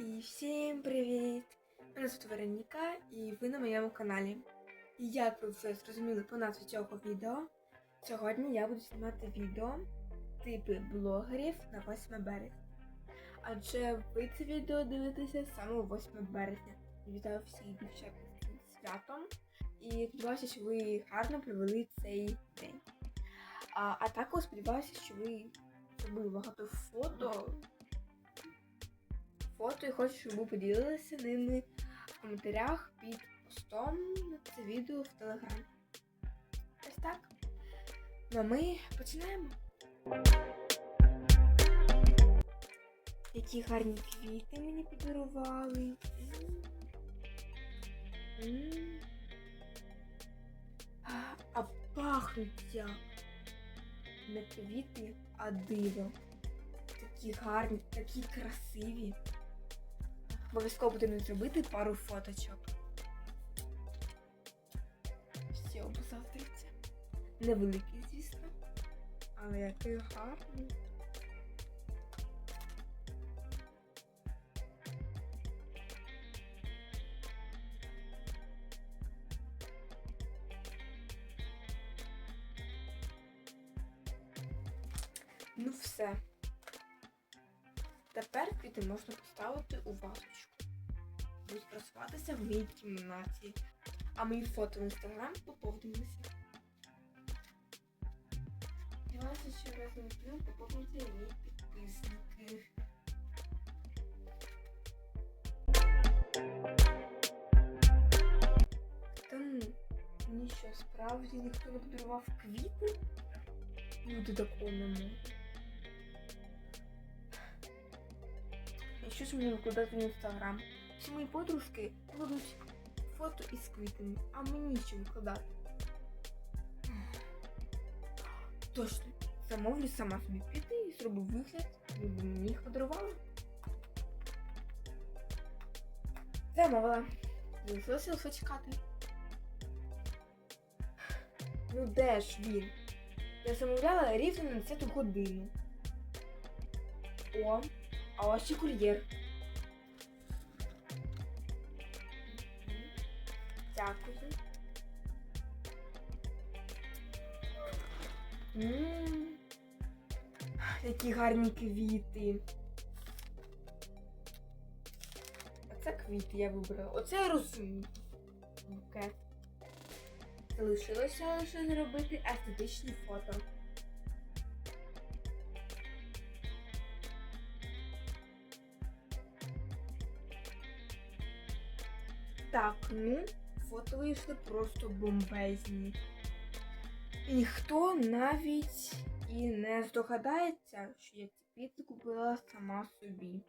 І всім привіт! Мене звуть Вероніка і ви на моєму каналі. І як ви вже зрозуміли по назві цього відео, сьогодні я буду знімати відео типи блогерів на 8 березня. Адже ви це відео дивитеся саме 8 березня. Вітаю всіх дівчат з цим святом. І сподіваюся, що ви гарно провели цей день. А, а також сподіваюся, що ви зробили багато фото фото і хочу, щоб ви поділилися ними в коментарях під постом на це відео в Телеграм. Ось так. Ну а ми починаємо. Які гарні квіти мені подарували. А пахнуть як. Не квіти, а диво. Такі гарні, такі красиві. Обов'язково потрібно зробити пару фоточок. Всі обзавтриться. Невеликий, звісно. Але який гарний. Ну все. Тепер квіти можна поставити у вазочку. Будуть просуватися в моїй кімнаті. А мої фото в інстаграм поповнилися. Сподіваюся, що разом з ним поповниться і мої підписники. Тому мені що справді ніхто не подарував квіти? Люди такого не можуть. І що ж мені викладати в інстаграм? Всі мої подружки кладуть фото із квітами, а мені що викладати? Точно, замовлю сама собі квіти і зроблю вигляд, ніби мені їх подарували. Замовила. Залишилося лише чекати. Ну де ж він? Я замовляла рівно на 10 годину. О, а ось ще кур'єр. Дякую. Ммм. Які гарні квіти. Оце квіти я вибрала. Оце я розумію. Букет. Залишилося лише зробити естетичні фото. Так, ну, фото вийшли просто бомбезні. Ніхто навіть і не здогадається, що я ці квіти купила сама собі.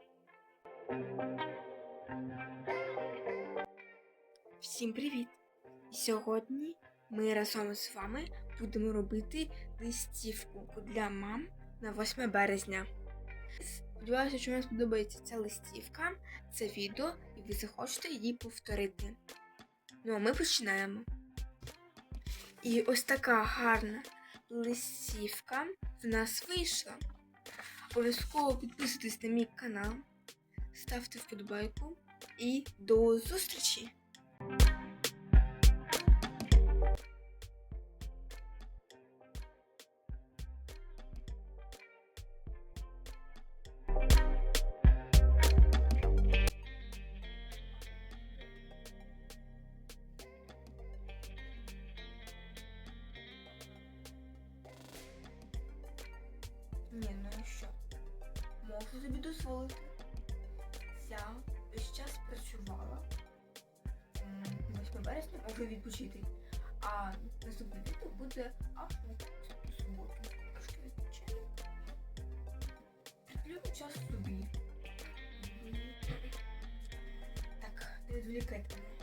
Всім привіт! Сьогодні ми разом з вами будемо робити листівку для мам на 8 березня. Сподіваюся, що вам сподобається ця листівка, це відео, і ви захочете її повторити. Ну а ми починаємо. І ось така гарна листівка в нас вийшла. Обов'язково підписуйтесь на мій канал, ставте вподобайку і до зустрічі! Можу собі дозволити. Я весь час працювала. 8 березня можу відпочити. А наступне відео буде аж у суботу. Трошки відпочину. Приділю час собі. Так, не відволікайте мене.